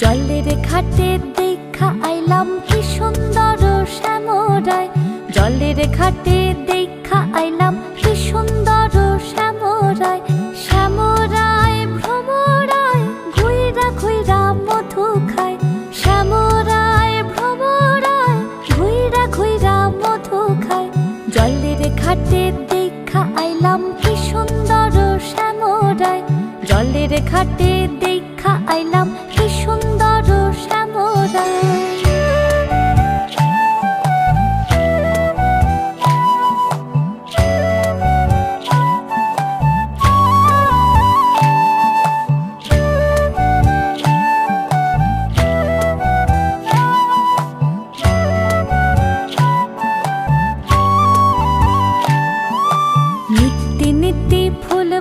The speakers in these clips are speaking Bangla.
ঘাটে দেখা আইলাম কি সুন্দর শ্যামরায় জলের ঘাটে দেখা আইলাম কি সুন্দর শ্যামরায় শ্যামরায় ভ্রমরায় ঘুইরা ঘুইরা মধু খায়। শ্যামরায় ভ্রমরায় ঘুইরা ঘুইরা মধু খায়। জলের ঘাটে দেখা আইলাম কি সুন্দর শ্যামরায় জলের ঘাটে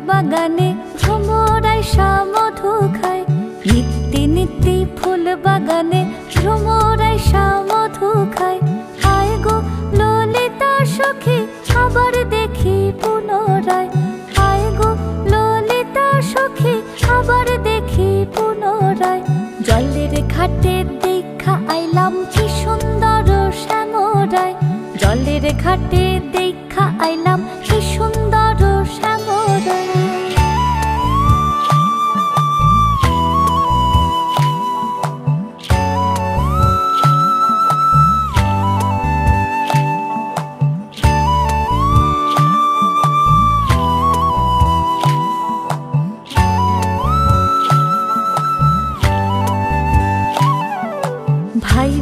বাগানে ভ্রমরাই মধু খায়। নিত্যি নিত্যি ফুল বাগানে ভ্রমরাই মধু খায়। আয় গো ললিতা সখী, আবার দেখি পুনরায়। আয় গো ললিতা সখী, আবার দেখি পুনরায়। জলের ঘাটে দেখা আইলাম কি সুন্দর শ্যামরায়। জলের ঘাটে দেখা আইলাম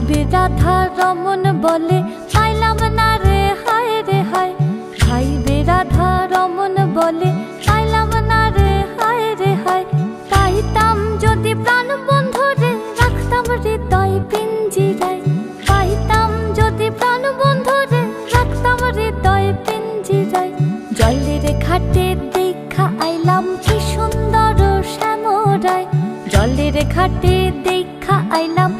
বে রাধা রমন বলে পাইলাম না রে, হায় রে, হায়। বে রাধা রমন বলে পাইলাম না রে, হায় রে, হায়। পাইতাম যদি প্রাণ বন্ধু রে, রাখতাম হৃদয় পিঞ্জিরায়। পাইতাম যদি প্রাণ বন্ধু রে, রাখতাম হৃদয় পিঞ্জিরায়। জলের ঘাটে দেখা আইলাম কি সুন্দর শ্যামরায়। জলের ঘাটে দেখা আইলাম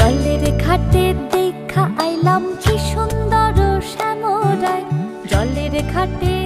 জলের ঘাটে দেখা আইলাম কি সুন্দর শ্যামরায়। জলের ঘাটে